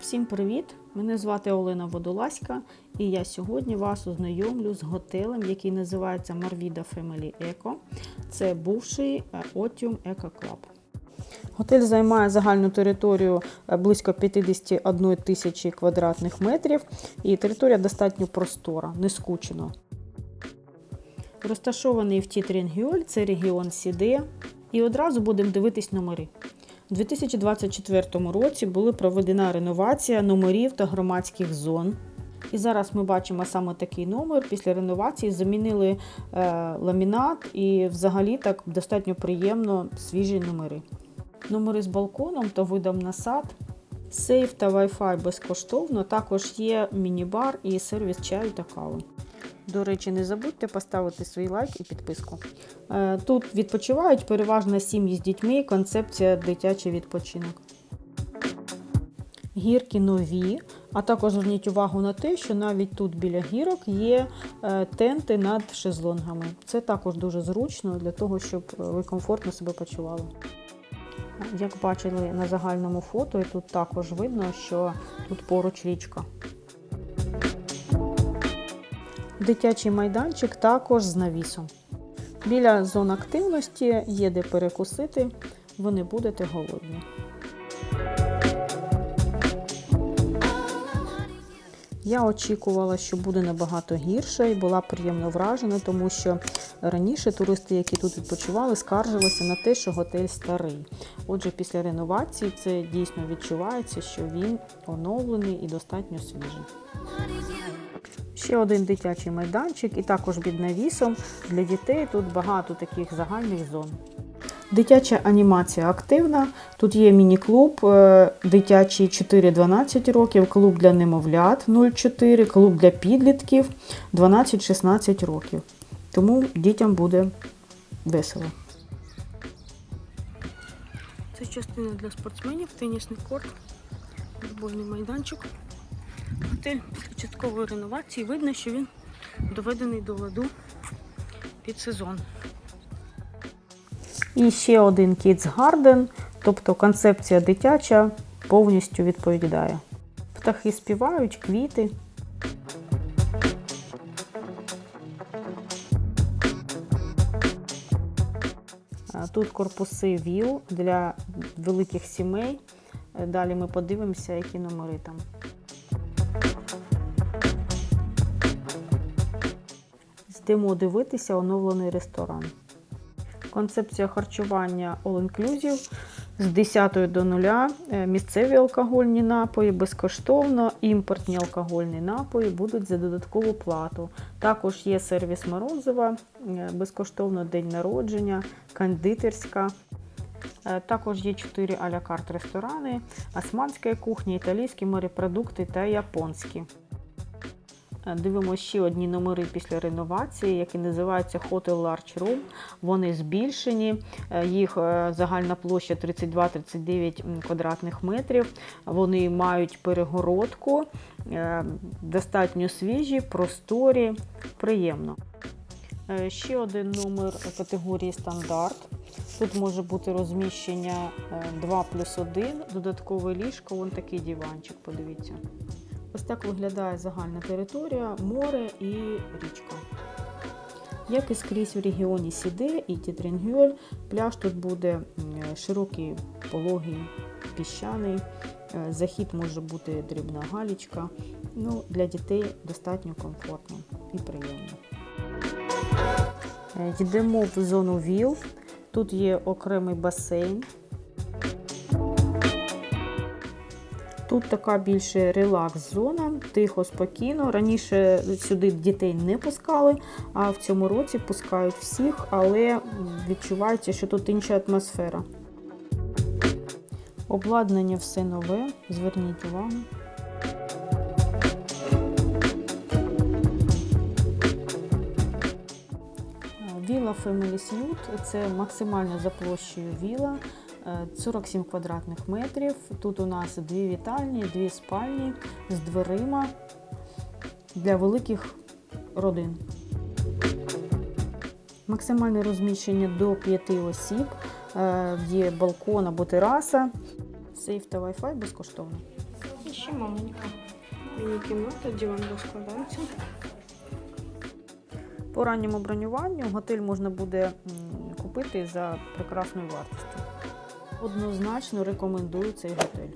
Всім привіт! Мене звати Олена Водоласька, і я сьогодні вас ознайомлю з готелем, який називається Marvida Family Eco. Це бувший е, Otium Eco Club. Готель займає загальну територію е, близько 51 тисячі квадратних метрів, і територія достатньо простора, не скучно. Розташований в Тітрінгюль, це регіон Сіде. І одразу будемо дивитись номери. У 2024 році була проведена реновація номерів та громадських зон. І зараз ми бачимо саме такий номер. Після реновації замінили е, ламінат і взагалі так достатньо приємно свіжі номери. Номери з балконом та видом на сад. Сейф та Wi-Fi безкоштовно. Також є міні-бар і сервіс чаю та кави. До речі, не забудьте поставити свій лайк і підписку. Е, Тут відпочивають переважно сім'ї з дітьми, концепція дитячий відпочинок. Гірки нові, а також зверніть увагу на те, що навіть тут біля гірок є е, тенти над шезлонгами. Це також дуже зручно для того, щоб ви комфортно себе почували. Як бачили на загальному фото, і тут також видно, що тут поруч річка. Дитячий майданчик також з навісом. Біля зон активності є де перекусити, ви не будете голодні. Я очікувала, що буде набагато гірше і була приємно вражена, тому що раніше туристи, які тут відпочивали, скаржилися на те, що готель старий. Отже, після реновації це дійсно відчувається, що він оновлений і достатньо свіжий. Ще один дитячий майданчик і також під навісом. Для дітей тут багато таких загальних зон. Дитяча анімація активна. Тут є міні-клуб е, дитячий 4-12 років, клуб для немовлят 0,4, клуб для підлітків 12-16 років. Тому дітям буде весело. Це частина для спортсменів, тенісний корт, футбольний майданчик. Готель після часткової реновації видно, що він доведений до ладу під сезон. І ще один Kids Garden, тобто концепція дитяча повністю відповідає. Птахи співають, квіти. Тут корпуси ВІЛ для великих сімей. Далі ми подивимося, які номери там. Йдемо дивитися оновлений ресторан. Концепція харчування All Inclusive з 10 до 0. Е, Місцеві алкогольні напої безкоштовно, імпортні алкогольні напої будуть за додаткову плату. Також є сервіс морозива, е, безкоштовно день народження, кондитерська. Е, Також є 4 а-ля карт ресторани, османська кухня, італійські морепродукти та японські. Е, Дивимося ще одні номери після реновації, які називаються Hotel Large Room. Вони збільшені, е, їх е, загальна площа 32-39 квадратних метрів. Вони мають перегородку, достатньо свіжі, просторі, приємно. Ще один номер категорії стандарт. Тут може бути розміщення е, 2 плюс 1, додаткове ліжко, вон такий диванчик, подивіться. Ось так виглядає загальна територія, море і річка. Як і скрізь в регіоні Сіде і Тітрінгюль, пляж тут буде широкий, пологий, піщаний. Е, Захід може бути дрібна галічка. Ну, для дітей достатньо комфортно і приємно. Е, Йдемо в зону ВІЛ. Тут є окремий басейн. Тут така більше релакс-зона, тихо, спокійно. Раніше сюди дітей не пускали, а в цьому році пускають всіх, але відчувається, що тут інша атмосфера. Обладнання все нове, зверніть увагу. Віла Family Suite – це максимально за площею віла, 47 квадратних метрів. Тут у нас дві вітальні, дві спальні з дверима для великих родин. Максимальне розміщення до 5 осіб. Е, Є балкон або тераса. Сейф та Wi-Fi безкоштовно. І ще маленька. Міні-кімната, диван розкладається. По ранньому бронюванню готель можна буде купити за прекрасною вартістю. Однозначно рекомендую цей готель.